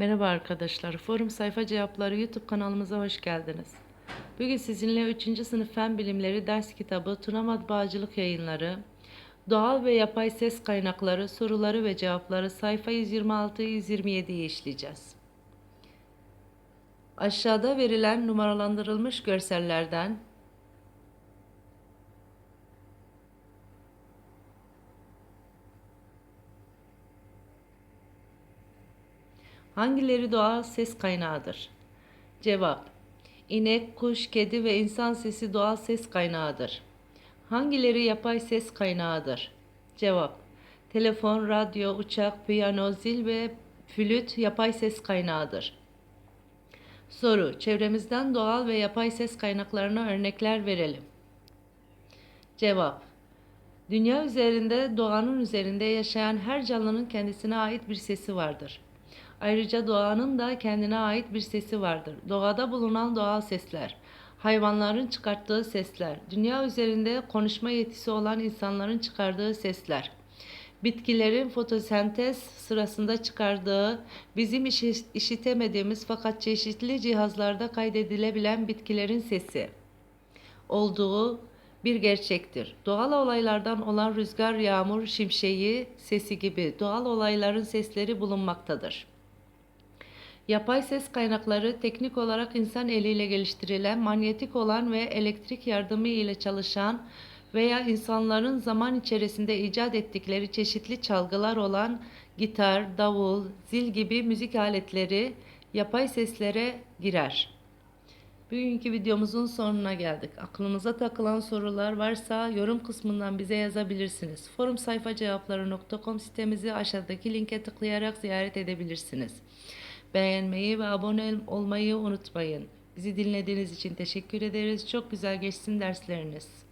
Merhaba arkadaşlar. Forum Sayfa Cevapları YouTube kanalımıza hoş geldiniz. Bugün sizinle 3. sınıf Fen Bilimleri ders kitabı Tuna Matbaacılık Yayınları, Doğal ve Yapay Ses Kaynakları soruları ve cevapları sayfa 126-127'yi işleyeceğiz. Aşağıda verilen numaralandırılmış görsellerden Hangileri doğal ses kaynağıdır? Cevap İnek, kuş, kedi ve insan sesi doğal ses kaynağıdır. Hangileri yapay ses kaynağıdır? Cevap Telefon, radyo, uçak, piyano, zil ve flüt yapay ses kaynağıdır. Soru Çevremizden doğal ve yapay ses kaynaklarına örnekler verelim. Cevap Dünya üzerinde doğanın üzerinde yaşayan her canlının kendisine ait bir sesi vardır. Ayrıca doğanın da kendine ait bir sesi vardır. Doğada bulunan doğal sesler, hayvanların çıkarttığı sesler, dünya üzerinde konuşma yetisi olan insanların çıkardığı sesler, bitkilerin fotosentez sırasında çıkardığı, bizim işi- işitemediğimiz fakat çeşitli cihazlarda kaydedilebilen bitkilerin sesi olduğu bir gerçektir. Doğal olaylardan olan rüzgar, yağmur, şimşeği sesi gibi doğal olayların sesleri bulunmaktadır. Yapay ses kaynakları teknik olarak insan eliyle geliştirilen, manyetik olan ve elektrik yardımı ile çalışan veya insanların zaman içerisinde icat ettikleri çeşitli çalgılar olan gitar, davul, zil gibi müzik aletleri yapay seslere girer. Bugünkü videomuzun sonuna geldik. Aklınıza takılan sorular varsa yorum kısmından bize yazabilirsiniz. Forum sayfa cevapları.com sitemizi aşağıdaki linke tıklayarak ziyaret edebilirsiniz. Beğenmeyi ve abone olmayı unutmayın. Bizi dinlediğiniz için teşekkür ederiz. Çok güzel geçsin dersleriniz.